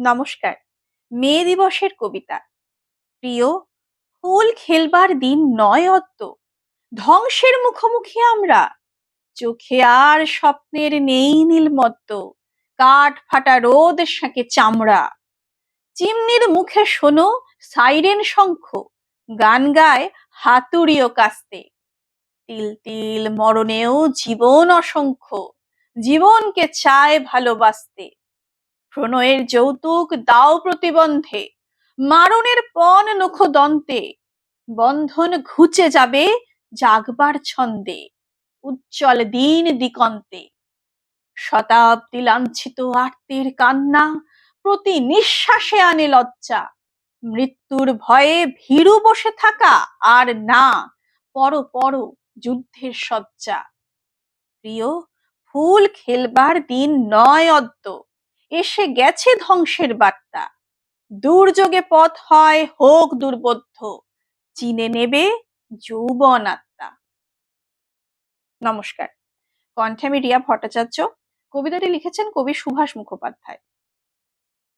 নমস্কার। মে দিবসের কবিতা। প্রিয়, ফুল খেলবার দিন নয় অদ্য। ধ্বংসের মুখোমুখি আমরা। চোখে আর স্বপ্নের নেই নীলমদ্দ কাঠ ফাটা রোদ সাঁকে চামড়া। চিমনির মুখে শোনো সাইরেন শঙ্খ। গান গায় হাতুড়িও কাস্তে। তিল তিল মরণেও জীবন অসংখ্য। জীবনকে চায় ভালোবাসতে। প্রণয়ের যৌতুক দাও প্রতিবন্ধে, মারণের পণ নখ দন্তে বন্ধন ঘুচে যাবে জাগবার ছন্দে, উজ্জ্বল দিন দিকন্তে শতাব্দী লাঞ্ছিত আর্তের কান্না, প্রতি নিঃশ্বাসে আনে লজ্জা, মৃত্যুর ভয়ে ভীরু বসে থাকা আর না, পর পর যুদ্ধের সজ্জা প্রিয়, ফুল খেলবার দিন নয় অদ্য। এসে গেছে ধ্বংসের বার্তা। দুর্যোগে পথ হয় হোক দুর্বোধ্য, চিনে নেবে যৌবন আত্মা। নমস্কার। কণ্ঠে আমি রিয়া ভট্টাচার্য। কবিতাটি লিখেছেন কবি সুভাষ মুখোপাধ্যায়।